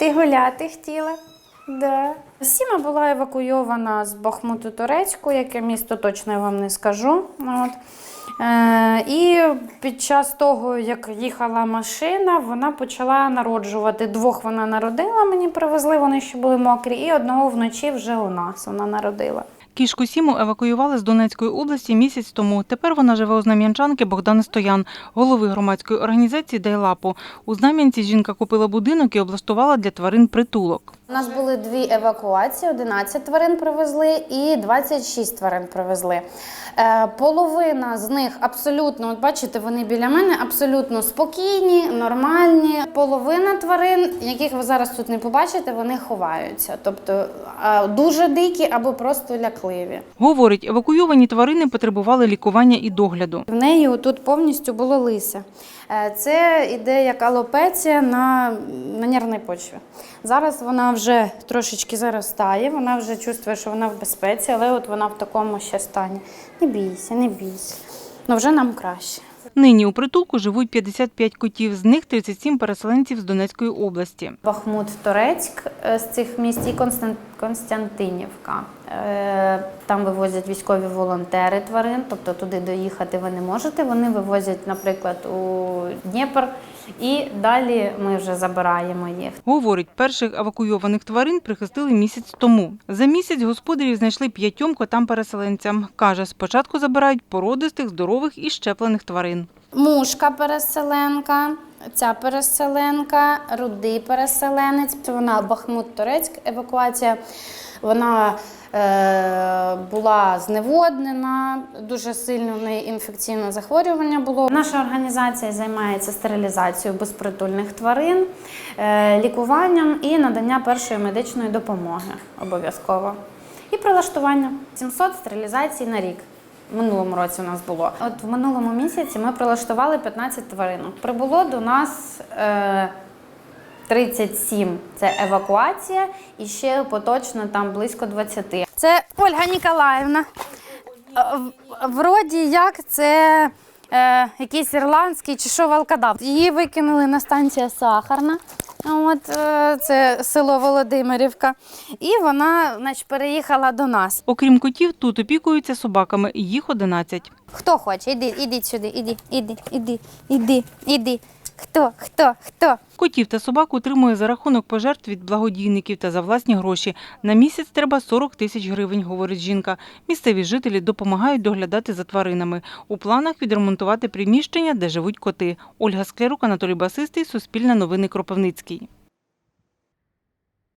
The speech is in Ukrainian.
Ти гуляти хотіла? Да. Сіма була евакуйована з Бахмуту Турецьку, яке місто точно я вам не скажу. От. Е, і під час того, як їхала машина, вона почала народжувати. Двох вона народила, мені привезли, вони ще були мокрі, і одного вночі вже у нас вона народила. Кішку Сіму евакуювали з Донецької області місяць тому. Тепер вона живе у Знам'янчанки Богдани Стоян, голови громадської організації Дайлапу. У Знам'янці жінка купила будинок і облаштувала для тварин притулок. У нас були дві евакуації: 11 тварин привезли і 26 тварин привезли. Е, половина з них абсолютно, от бачите, вони біля мене абсолютно спокійні, нормальні. Половина тварин, яких ви зараз тут не побачите, вони ховаються. Тобто е, дуже дикі або просто лякливі. Говорить, евакуйовані тварини потребували лікування і догляду. В неї тут повністю було лисе. Е, Це іде як алопеція на, на нервній почві. Зараз вона вже трошечки заростає, вона вже чувствує, що вона в безпеці, але от вона в такому ще стані. Не бійся, не бійся. Ну вже нам краще. Нині у притулку живуть 55 котів, з них 37 переселенців з Донецької області. Бахмут, Торецьк е, з цих міст і Констан- Константинівка. Е, Там вивозять військові волонтери тварин, тобто туди доїхати ви не можете. Вони вивозять, наприклад, у Дніпр, і далі ми вже забираємо їх. Говорить, перших евакуйованих тварин прихистили місяць тому. За місяць господарів знайшли п'ятьом котам-переселенцям. Каже, спочатку забирають породистих, здорових і щеплених тварин. Мушка переселенка, ця переселенка, рудий переселенець. Вона Бахмут-Турецьк евакуація. Вона е, була зневоднена, дуже сильно в неї інфекційне захворювання було. Наша організація займається стерилізацією безпритульних тварин, е, лікуванням і надання першої медичної допомоги обов'язково. І прилаштування 700 стерилізацій на рік. Минулому році у нас було. От в минулому місяці ми прилаштували 15 тваринок. Прибуло до нас е, 37 це евакуація, і ще поточно там близько 20. Це Ольга Ніколаївна. Е, Вроді як це е, якийсь ірландський чи що волкодав. Її викинули на станція Сахарна. От е, це село Володимирівка. І вона значить, переїхала до нас. Окрім котів, тут опікуються собаками, їх 11. Хто хоче, іди, іди сюди, іди, іди, іди, іди, іди. Хто, хто, хто? Котів та собак утримує за рахунок пожертв від благодійників та за власні гроші. На місяць треба 40 тисяч гривень, говорить жінка. Місцеві жителі допомагають доглядати за тваринами. У планах відремонтувати приміщення, де живуть коти. Ольга Склярук, Анатолій Басистий, Суспільне новини Кропивницький.